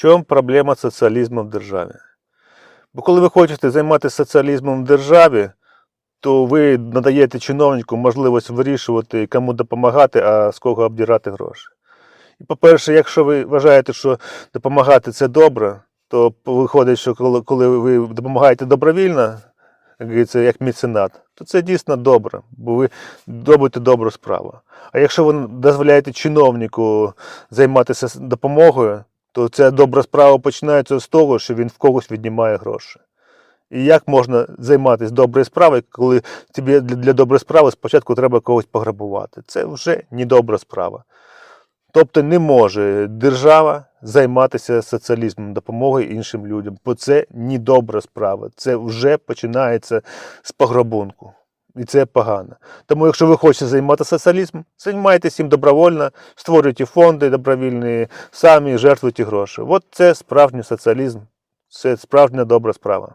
чому проблема соціалізму в державі? Бо коли ви хочете займатися соціалізмом в державі, то ви надаєте чиновнику можливість вирішувати, кому допомагати, а з кого обдирати гроші. І, по-перше, якщо ви вважаєте, що допомагати це добре, то виходить, що коли, ви допомагаєте добровільно, як як меценат, то це дійсно добре, бо ви робите добру справу. А якщо ви дозволяєте чиновнику займатися допомогою, то ця добра справа починається з того, що він в когось віднімає гроші. І як можна займатися доброю справою, коли тобі для, доброї справи спочатку треба когось пограбувати? Це вже не добра справа. Тобто не може держава займатися соціалізмом, допомогою іншим людям, бо це не добра справа. Це вже починається з пограбунку. І це погано. Тому, якщо ви хочете займатися соціалізмом, займайтеся їм добровольно, створюйте фонди добровільні, самі жертвуйте гроші. От це справжній соціалізм, це справжня добра справа.